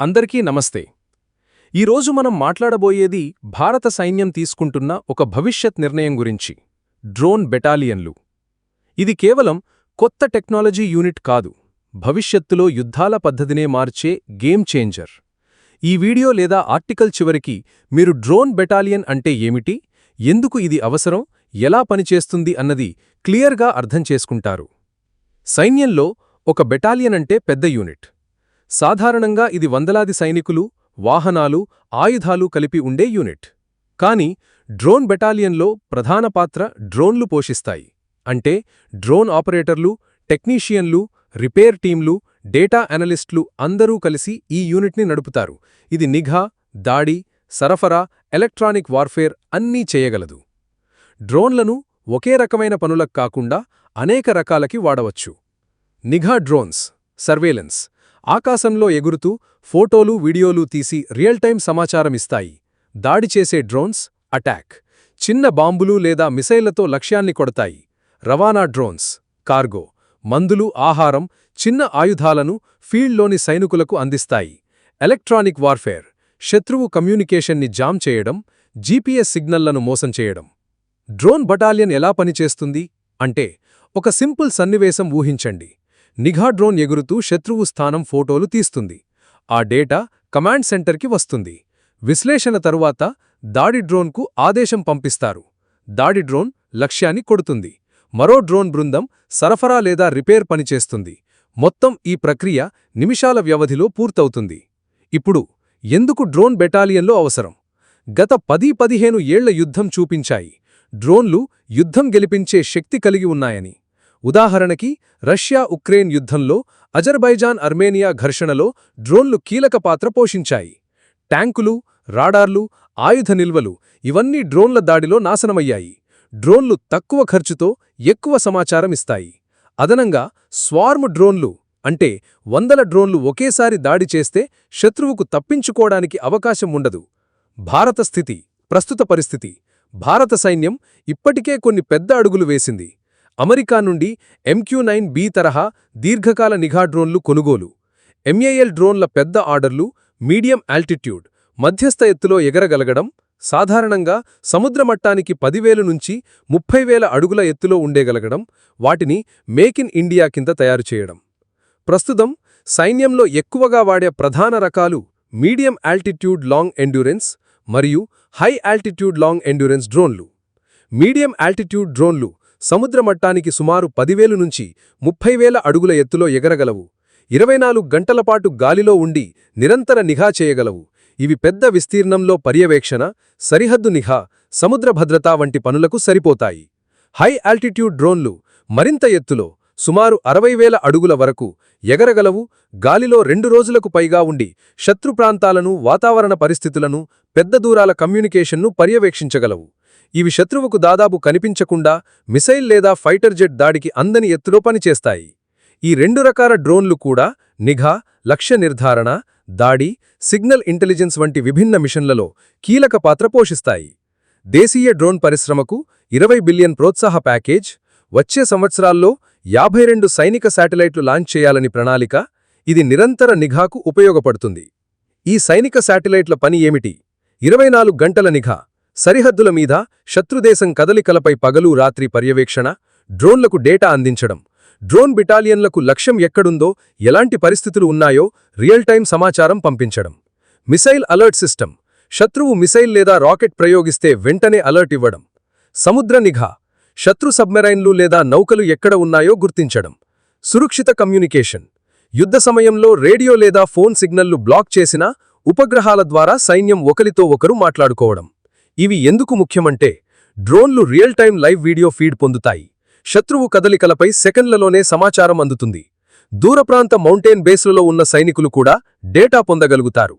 అందరికీ నమస్తే. ఈరోజు మనం మాట్లాడబోయేది భారత సైన్యం తీసుకుంటున్న ఒక భవిష్యత్ నిర్ణయం గురించి డ్రోన్ బెటాలియన్లు. ఇది కేవలం కొత్త టెక్నాలజీ యూనిట్ కాదు భవిష్యత్తులో యుద్ధాల పద్ధతినే మార్చే గేమ్ చేంజర్. ఈ వీడియో లేదా ఆర్టికల్ చివరికి మీరు డ్రోన్ బెటాలియన్ అంటే ఏమిటి ఎందుకు ఇది అవసరం ఎలా పనిచేస్తుంది అన్నది క్లియర్గా అర్థం చేసుకుంటారు. సైన్యంలో ఒక బెటాలియన్ అంటే పెద్ద యూనిట్. సాధారణంగా ఇది వందలాది సైనికులు వాహనాలు ఆయుధాలు కలిపి ఉండే యూనిట్. కాని డ్రోన్ బెటాలియన్లో ప్రధాన పాత్ర డ్రోన్లు పోషిస్తాయి. అంటే డ్రోన్ ఆపరేటర్లు టెక్నీషియన్లు రిపేర్ టీంలు డేటా అనలిస్టులు అందరూ కలిసి ఈ యూనిట్ని నడుపుతారు. ఇది నిఘా దాడి సరఫరా ఎలక్ట్రానిక్ వార్ఫేర్ అన్నీ చేయగలదు. డ్రోన్లను ఒకే రకమైన పనులకు కాకుండా అనేక రకాలకి వాడవచ్చు. నిఘా డ్రోన్స్ సర్వేలెన్స్ ఆకాశంలో ఎగురుతూ ఫోటోలు వీడియోలు తీసి రియల్ టైం సమాచారమిస్తాయి. దాడి చేసే డ్రోన్స్ అటాక్. చిన్న బాంబులు లేదా మిసైళ్ళతో లక్ష్యాన్ని కొడతాయి. రవాణా డ్రోన్స్ కార్గో మందులు ఆహారం చిన్న ఆయుధాలను ఫీల్డ్లోని సైనికులకు అందిస్తాయి. ఎలక్ట్రానిక్ వార్ఫేర్ శత్రువు కమ్యూనికేషన్ని జామ్ చేయడం జీపీఎస్ సిగ్నల్లను మోసం చేయడం. డ్రోన్ బటాలియన్ ఎలా పనిచేస్తుంది? అంటే ఒక సింపుల్ సన్నివేశం ఊహించండి. నిఘా డ్రోన్ ఎగురుతూ శత్రువు స్థానం ఫోటోలు తీస్తుంది. ఆ డేటా కమాండ్ సెంటర్కి వస్తుంది. విశ్లేషణ తరువాత దాడి డ్రోన్కు ఆదేశం పంపిస్తారు. దాడి డ్రోన్ లక్ష్యాన్ని కొడుతుంది. మరో డ్రోన్ బృందం సరఫరా లేదా రిపేర్ పనిచేస్తుంది మొత్తం ఈ ప్రక్రియ నిమిషాల వ్యవధిలో పూర్తవుతుంది. ఇప్పుడు ఎందుకు డ్రోన్ బెటాలియన్లో అవసరం? గత పది పదిహేను ఏళ్ళ యుద్ధం చూపించాయి. డ్రోన్లు యుద్ధం గెలిపించే శక్తి కలిగి ఉన్నాయని. ఉదాహరణకి రష్యా ఉక్రెయిన్ యుద్ధంలో అజర్బైజాన్ అర్మేనియా ఘర్షణలో డ్రోన్లు కీలక పాత్ర పోషించాయి. ట్యాంకులు రాడార్లు ఆయుధ నిల్వలు ఇవన్నీ డ్రోన్ల దాడిలో నాశనమయ్యాయి. డ్రోన్లు తక్కువ ఖర్చుతో ఎక్కువ సమాచారం ఇస్తాయి. అదనంగా స్వార్మ్ డ్రోన్లు అంటే వందల డ్రోన్లు ఒకేసారి దాడి చేస్తే శత్రువుకు తప్పించుకోవడానికి అవకాశం ఉండదు. భారత స్థితి ప్రస్తుత పరిస్థితి భారత సైన్యం ఇప్పటికే కొన్ని పెద్ద అడుగులు వేసింది. అమెరికా నుండి ఎంక్యూ నైన్ బి తరహా దీర్ఘకాల నిఘా డ్రోన్లు కొనుగోలు. ఎంఏఎల్ డ్రోన్ల పెద్ద ఆర్డర్లు మీడియం ఆల్టిట్యూడ్ మధ్యస్థ ఎత్తులో ఎగరగలగడం సాధారణంగా సముద్రమట్టానికి పదివేలు నుంచి ముప్పై వేల అడుగుల ఎత్తులో ఉండేగలగడం వాటిని మేక్ ఇన్ ఇండియా కింద తయారు చేయడం. ప్రస్తుతం సైన్యంలో ఎక్కువగా వాడే ప్రధాన రకాలు మీడియం ఆల్టిట్యూడ్ లాంగ్ ఎండ్యూరెన్స్ మరియు హై ఆల్టిట్యూడ్ లాంగ్ ఎండ్యూరెన్స్ డ్రోన్లు. మీడియం ఆల్టిట్యూడ్ డ్రోన్లు సముద్ర మట్టానికి సుమారు పదివేలు నుంచి ముప్పై వేల అడుగుల ఎత్తులో ఎగరగలవు. ఇరవై నాలుగు గంటలపాటు గాలిలో ఉండి నిరంతర నిఘా చేయగలవు. ఇవి పెద్ద విస్తీర్ణంలో పర్యవేక్షణ సరిహద్దు నిఘా సముద్ర భద్రత వంటి పనులకు సరిపోతాయి. హై ఆల్టిట్యూడ్ డ్రోన్లు మరింత ఎత్తులో సుమారు అరవై వేల అడుగుల వరకు ఎగరగలవు. గాలిలో రెండు రోజులకు పైగా ఉండి శత్రు ప్రాంతాలను వాతావరణ పరిస్థితులను పెద్ద దూరాల కమ్యూనికేషన్ను పర్యవేక్షించగలవు. ఇవి శత్రువుకు దాదాపు కనిపించకుండా మిసైల్ లేదా ఫైటర్ జెట్ దాడికి అందని ఎత్తులో పనిచేస్తాయి. ఈ రెండు రకాల డ్రోన్లు కూడా నిఘా లక్ష్య నిర్ధారణ దాడి సిగ్నల్ ఇంటెలిజెన్స్ వంటి విభిన్న మిషన్లలో కీలక పాత్ర పోషిస్తాయి. దేశీయ డ్రోన్ పరిశ్రమకు ఇరవై బిలియన్ ప్రోత్సాహ ప్యాకేజ్ వచ్చే సంవత్సరాల్లో యాభై రెండు సైనిక శాటిలైట్లు లాంచ్ చేయాలని ప్రణాళిక ఇది నిరంతర నిఘాకు ఉపయోగపడుతుంది. ఈ సైనిక శాటిలైట్ల పని ఏమిటి? ఇరవై గంటల నిఘా సరిహద్దుల మీద శత్రుదేశం కదలికలపై పగలు రాత్రి పర్యవేక్షణ డ్రోన్లకు డేటా అందించడం. డ్రోన్ బిటాలియన్లకు లక్ష్యం ఎక్కడుందో ఎలాంటి పరిస్థితులు ఉన్నాయో రియల్ టైం సమాచారం పంపించడం. Missile alert system. శత్రువు మిసైల్ లేదా రాకెట్ ప్రయోగిస్తే వెంటనే అలర్ట్ ఇవ్వడం. సముద్ర నిఘా. శత్రు సబ్మెరైన్లు లేదా నౌకలు ఎక్కడ ఉన్నాయో గుర్తించడం. సురక్షిత కమ్యూనికేషన్. యుద్ధ సమయంలో రేడియో లేదా ఫోన్ సిగ్నల్లు బ్లాక్ చేసినా ఉపగ్రహాల ద్వారా సైన్యం ఒకరితో ఒకరు మాట్లాడుకోవడం. ఇవి ఎందుకు ముఖ్యమంటే డ్రోన్లు real time live video feed పొందుతాయి. శత్రువు కదలికలపై సెకండ్లలోనే సమాచారం అందుతుంది. దూరప్రాంత మౌంటైన్ బేస్లలో ఉన్న సైనికులు కూడా డేటా పొందగలుగుతారు.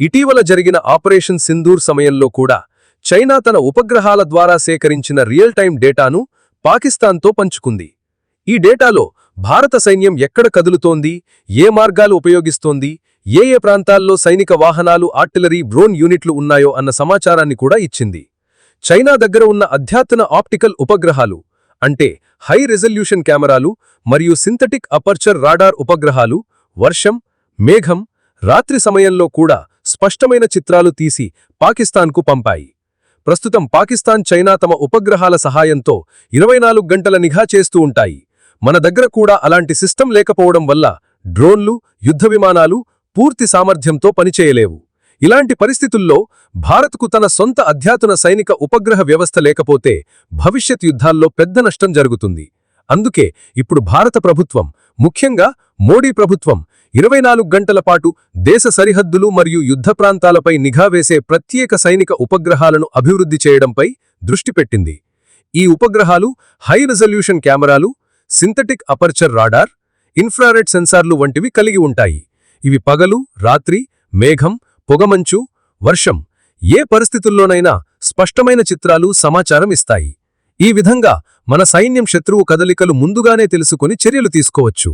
ఇటీవల జరిగిన ఆపరేషన్ సింధూర్ సమయంలో కూడా చైనా తన ఉపగ్రహాల ద్వారా సేకరించిన రియల్ టైం డేటాను పాకిస్తాన్తో పంచుకుంది. ఈ డేటాలో భారత సైన్యం ఎక్కడ కదులుతోంది ఏ మార్గాలు ఉపయోగిస్తోంది ఏ ఏ ప్రాంతాల్లో సైనిక వాహనాలు ఆర్టిలరీ డ్రోన్ యూనిట్లు ఉన్నాయో అన్న సమాచారాన్ని కూడా ఇచ్చింది. చైనా దగ్గర ఉన్న అధ్యాత్న ఆప్టికల్ ఉపగ్రహాలు అంటే హై రెజల్యూషన్ కెమెరాలు మరియు సింథటిక్ అపర్చర్ రాడార్ ఉపగ్రహాలు వర్షం మేఘం రాత్రి సమయంలో కూడా స్పష్టమైన చిత్రాలు తీసి పాకిస్తాన్కు పంపాయి. ప్రస్తుతం పాకిస్తాన్ చైనా తమ ఉపగ్రహాల సహాయంతో ఇరవై నాలుగు గంటల నిఘా చేస్తూ ఉంటాయి. మన దగ్గర కూడా అలాంటి సిస్టమ్ లేకపోవడం వల్ల డ్రోన్లు యుద్ధ విమానాలు పూర్తి సామర్థ్యంతో పనిచేయలేవు. ఇలాంటి పరిస్థితుల్లో భారత్కు తన సొంత అధ్యాతున సైనిక ఉపగ్రహ వ్యవస్థ లేకపోతే భవిష్యత్ యుద్ధాల్లో పెద్ద నష్టం జరుగుతుంది. అందుకే ఇప్పుడు భారత ప్రభుత్వం ముఖ్యంగా మోడీ ప్రభుత్వం ఇరవై నాలుగు గంటల పాటు దేశ సరిహద్దులు మరియు యుద్ధ ప్రాంతాలపై నిఘా వేసే ప్రత్యేక సైనిక ఉపగ్రహాలను అభివృద్ధి చేయడంపై దృష్టి పెట్టింది. ఈ ఉపగ్రహాలు హై రిజల్యూషన్ కెమెరాలు సింథటిక్ అపర్చర్ రాడార్ ఇన్ఫ్రారెడ్ సెన్సార్లు వంటివి కలిగి ఉంటాయి. ఇవి పగలు రాత్రి మేఘం పొగమంచు వర్షం. ఏ పరిస్థితుల్లోనైనా స్పష్టమైన చిత్రాలు సమాచారం ఇస్తాయి. ఈ విధంగా మన సైన్యం శత్రువు కదలికలు ముందుగానే తెలుసుకుని చర్యలు తీసుకోవచ్చు.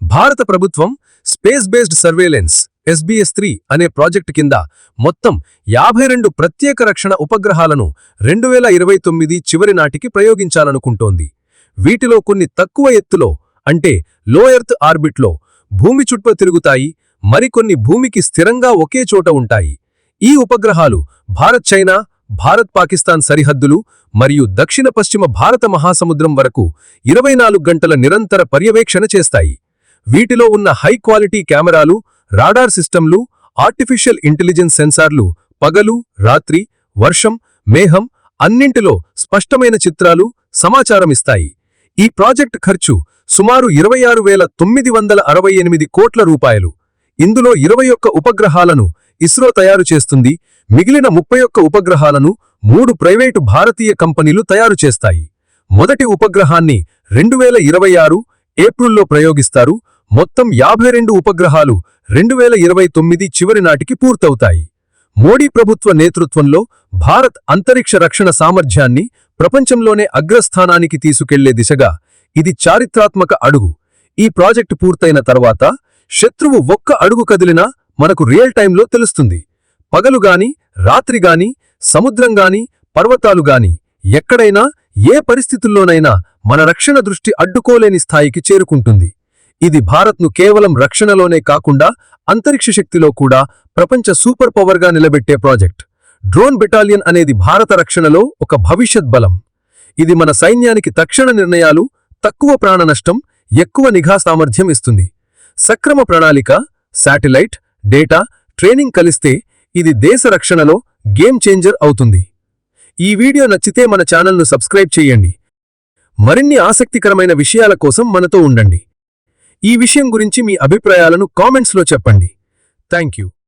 భారత ప్రభుత్వం space based surveillance SBS three అనే ప్రాజెక్టు కింద మొత్తం యాభై రెండు ప్రత్యేక రక్షణ ఉపగ్రహాలను రెండు వేల ఇరవై తొమ్మిది చివరి నాటికి ప్రయోగించాలనుకుంటోంది. వీటిలో కొన్ని తక్కువ ఎత్తులో అంటే లో ఎర్త్ ఆర్బిట్లో భూమి చుట్టూ తిరుగుతాయి మరికొన్ని భూమికి స్థిరంగా ఒకే చోట ఉంటాయి. ఈ ఉపగ్రహాలు భారత్ చైనా భారత్ పాకిస్తాన్ సరిహద్దులు మరియు దక్షిణ పశ్చిమ భారత మహాసముద్రం వరకు ఇరవై గంటల నిరంతర పర్యవేక్షణ చేస్తాయి. వీటిలో ఉన్న హై క్వాలిటీ కెమెరాలు రాడార్ సిస్టంలు ఆర్టిఫిషియల్ ఇంటెలిజెన్స్ సెన్సార్లు పగలు రాత్రి వర్షం మేహం అన్నింటిలో స్పష్టమైన చిత్రాలు సమాచారమిస్తాయి. ఈ ప్రాజెక్ట్ ఖర్చు సుమారు ఇరవై ఆరు వేల తొమ్మిది వందల అరవై ఎనిమిది కోట్ల రూపాయలు. ఇందులో ఇరవై ఒక్క ఉపగ్రహాలను ఇస్రో తయారు చేస్తుంది. మిగిలిన ముప్పై ఒక్క ఉపగ్రహాలను మూడు ప్రైవేటు భారతీయ కంపెనీలు తయారు చేస్తాయి. మొదటి ఉపగ్రహాన్ని రెండు వేల ఇరవై ఆరు ఏప్రిల్లో ప్రయోగిస్తారు. మొత్తం యాభై రెండు ఉపగ్రహాలు రెండు వేల ఇరవై తొమ్మిది చివరి నాటికి పూర్తవుతాయి. మోడీ ప్రభుత్వ నేతృత్వంలో భారత్ అంతరిక్ష రక్షణ సామర్థ్యాన్ని ప్రపంచంలోనే అగ్రస్థానానికి తీసుకెళ్ళే దిశగా ఇది చారిత్రాత్మక అడుగు. ఈ ప్రాజెక్టు పూర్తయిన తర్వాత శత్రువు ఒక్క అడుగు కదిలినా మనకు రియల్ టైంలో తెలుస్తుంది. పగలుగాని రాత్రిగాని సముద్రంగాని పర్వతాలుగాని ఎక్కడైనా ఏ పరిస్థితుల్లోనైనా మన రక్షణ దృష్టి అడ్డుకోలేని స్థాయికి చేరుకుంటుంది. ఇది భారత్ను కేవలం రక్షణలోనే కాకుండా అంతరిక్ష శక్తిలో కూడా ప్రపంచ సూపర్ పవర్గా నిలబెట్టే ప్రాజెక్ట్. డ్రోన్ బెటాలియన్ అనేది భారత రక్షణలో ఒక భవిష్యత్ బలం. ఇది మన సైన్యానికి తక్షణ నిర్ణయాలు తక్కువ ప్రాణనష్టం ఎక్కువ నిఘా సామర్థ్యం ఇస్తుంది. సక్రమ ప్రణాళిక శాటిలైట్ డేటా ట్రైనింగ్ కలిస్తే ఇది దేశ రక్షణలో గేమ్ చేంజర్ అవుతుంది. ఈ వీడియో నచ్చితే మన ఛానల్ను సబ్స్క్రైబ్ చేయండి. మరిన్ని ఆసక్తికరమైన విషయాల కోసం మనతో ఉండండి. ఈ విషయం గురించి మీ అభిప్రాయాలను కామెంట్స్లో చెప్పండి. Thank you.